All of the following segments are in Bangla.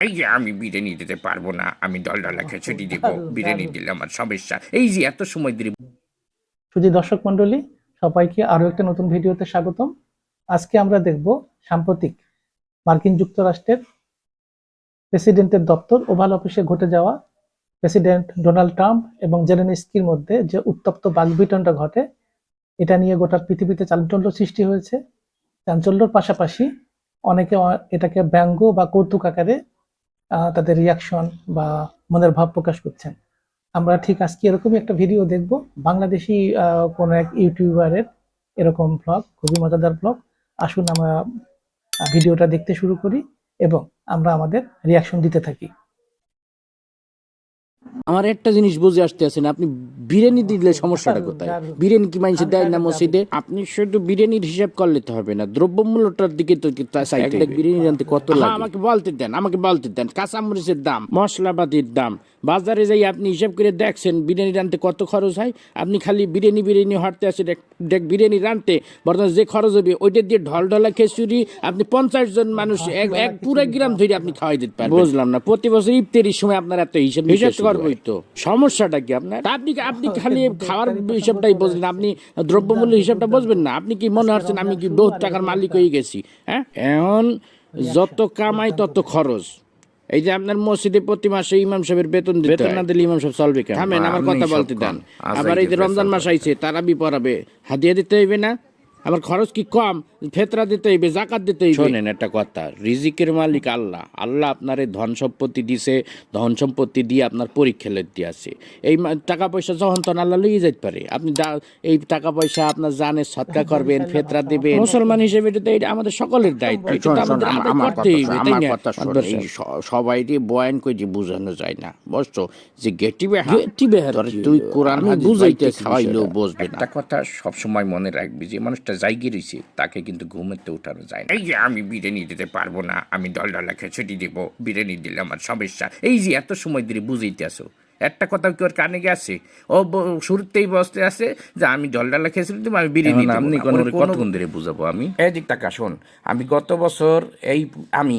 এই যে আমি বিরিয়ানি দিতে পারব না আমি দল ডালা খিচুড়ি দিব বিরিয়ানি দিলে আমার সমস্যা। এই যে এত সময় ধরে সুজি দর্শক মণ্ডলী সবাইকে আরও একটা নতুন ভিডিওতে স্বাগতম। আজকে আমরা দেখব সাম্প্রতিক মার্কিন যুক্তরাষ্ট্রের প্রেসিডেন্টের দপ্তর ওভাল অফিসে ঘটে যাওয়া প্রেসিডেন্ট ডোনাল্ড ট্রাম্প এবং জেলেনস্কির মধ্যে যে উত্তপ্ত বাগবিটনটা ঘটে এটা নিয়ে গোটা পৃথিবীতে চাঞ্চল্য সৃষ্টি হয়েছে। চাঞ্চল্যর পাশাপাশি অনেকে এটাকে ব্যঙ্গ বা কৌতুক আকারে তাদের রিয়াকশন বা মনের ভাব প্রকাশ করছেন। আমরা ঠিক আজকে এরকমই একটা ভিডিও দেখব। বাংলাদেশি কোনো এক ইউটিউবারের এরকম ব্লগ খুবই মজাদার ব্লগ আসুন আমরা ভিডিওটা দেখতে শুরু করি এবং আমরা আমাদের রিয়াকশন দিতে থাকি। আমার একটা জিনিস বুঝে আসতে আছেন আপনি বিরিয়ানি দিলে সমস্যাটা কোথায়? বিরিয়ানি কি মানুষ দেয় না মসজিদে? আপনি শুধু বিরিয়ানির হিসাব করলে তো হবে না দ্রব্যমূল্যটার দিকে তো বিরিয়ানি আনতে কত লাগে? আমাকে বলতে দেন আমাকে বলতে দেন কাঁচামরিচের দাম মশলাপাতির দাম বাজারে যাই আপনি হিসাব করে দেখছেন বিরিয়ানি রানতে কত খরচ হয়? আপনি খালি বিরিয়ানি বিরিয়ানি হাঁটতে আসেন দেখ বিরিয়ানি রানতে বর্তমানে যে খরচ হবে ওইটা দিয়ে ঢল ঢলা খিচুড়ি আপনি পঞ্চাশ জন মানুষ এক এক পুরো গ্রাম ধরে আপনি খাওয়াই দিতে পারেন বুঝলাম না প্রতি বছর ইফতারির সময় আপনার এত হিসাব হিসাব করবোই। তো সমস্যাটা কি আপনার? আপনি আপনি খালি খাওয়ার হিসাবটাই বুঝলেন আপনি দ্রব্যমূল্য হিসাবটা বুঝবেন না। আপনি কি মনে হচ্ছেন আমি কি বহুত টাকার মালিক হয়ে গেছি হ্যাঁ? এখন যত কামাই তত খরচ। এই যে আপনার মসজিদে প্রতি মাসে ইমাম সাহেবের বেতন দিতে বেতন না দিলে ইমাম সাহেব চলবে কেন থামেন আমার কথা বলতে দেন। আবার এই যে রমজান মাস আইছে তারাবি পড়াবে। হাদিয়া দিতে হইবে না? আমার খরচ কি কম? ফেতরা দিতে হইবে জাকাত দিতে হইবে। শোনেন একটা কথা। রিজিকের মালিক আল্লাহ। আল্লাহ আপনার এই ধন সম্পত্তি দিছে ধন সম্পত্তি দিয়ে আপনার পরীক্ষা লেট আছে। এই টাকা পয়সা যখন তখন আল্লাহ লইয়ে যেতে পারে। আপনি এই টাকা পয়সা আপনার জানে সৎকা করবেন ফেতরা দিবেন। মুসলমান হিসেবে এটা তো এটা আমাদের সকলের দায়িত্ব। সবাই দিয়ে বয়ান করে যে বোঝানো যায় না। বুঝছ? যে গেটি বেহা বেহার তুই কোরআন বুঝাইতে খাওয়াইলেও। বুঝবে না। একটা কথা সবসময় মনে রাখবি যে মানুষটা জায়গি রয়েছে তাকে কিন্তু ঘুমেতে উঠানো যায় না। এই যে আমি বিরিয়ানি দিতে পারব না আমি দল ডলা খিচুড়ি দেব বিরিয়ানি দিলে আমার সমস্যা। এই যে এত সময় ধরে বুঝাইতে আসো একটা কথা কি ওর কানে গেছে ও শুরুতেই বসতে আছে যে আমি জল ডালা খেয়েছিলাম দিব আমি বিরিয়ানি আপনি কোনো কতক্ষণ ধরে বুঝাবো আমি? এদিক টাকা শোন আমি গত বছর এই আমি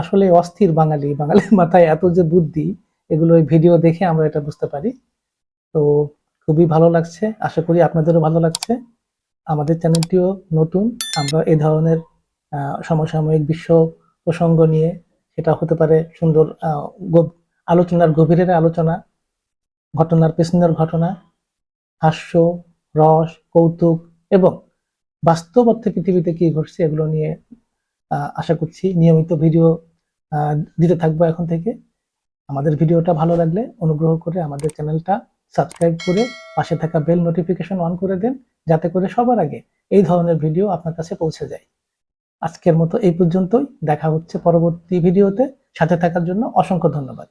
আসলে অস্থির বাঙালি। বাঙালির মাথায় এত যে বুদ্ধি, এগুলো ভিডিও দেখে আমরা এটা বুঝতে পারি। তো খুবই ভালো লাগছে। আশা করি আপনাদেরও ভালো লাগছে। আমাদের চ্যানেলটিও নতুন। আমরা এ ধরনের সমসাময়িক বিশ্ব প্রসঙ্গ নিয়ে সেটা হতে পারে সুন্দর আলোচনার গভীরের আলোচনা, ঘটনার পেছনের ঘটনা, হাস্য, রস, কৌতুক এবং বাস্তব পৃথিবীতে কি ঘটছে এগুলো নিয়ে আশা করছি নিয়মিত ভিডিও দিতে থাকব এখন থেকে। আমাদের ভিডিওটা ভালো লাগলে অনুগ্রহ করে আমাদের চ্যানেলটা সাবস্ক্রাইব করে পাশে থাকা বেল নোটিফিকেশন অন করে দেন, যাতে করে সবার আগে এই ধরনের ভিডিও আপনার কাছে পৌঁছে যায়। আজকের মতো এই পর্যন্তই। দেখা হচ্ছে পরবর্তী ভিডিওতে। সাথে থাকার জন্য অসংখ্য ধন্যবাদ।